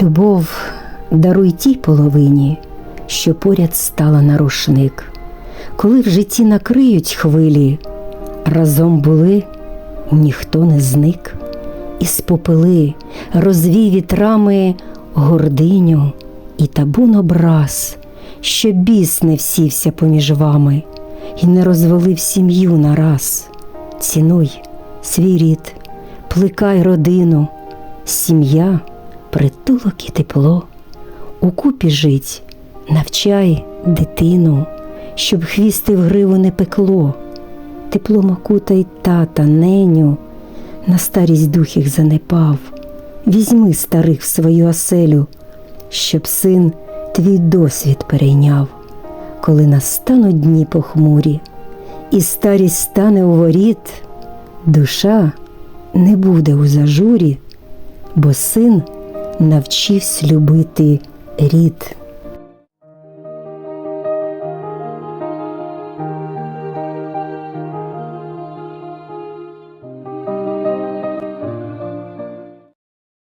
Любов даруй тій половині, що поряд стала на рушник. Коли в житті накриють хвилі, разом були, ніхто не зник, і спопили, розвій вітрами гординю і табун образ, що біс не всівся поміж вами і не розвалив сім'ю нараз. Цінуй свій рід, плекай родину, сім'я, притулок і тепло. Укупі жить, навчай дитину, щоб хвісти в гриву не пекло. Тепло макута й тата, неню, на старість дух їх занепав. Візьми старих в свою оселю, щоб син твій досвід перейняв, коли настануть дні похмурі, і старість стане у воріт, душа не буде у зажурі, бо син навчився любити рід.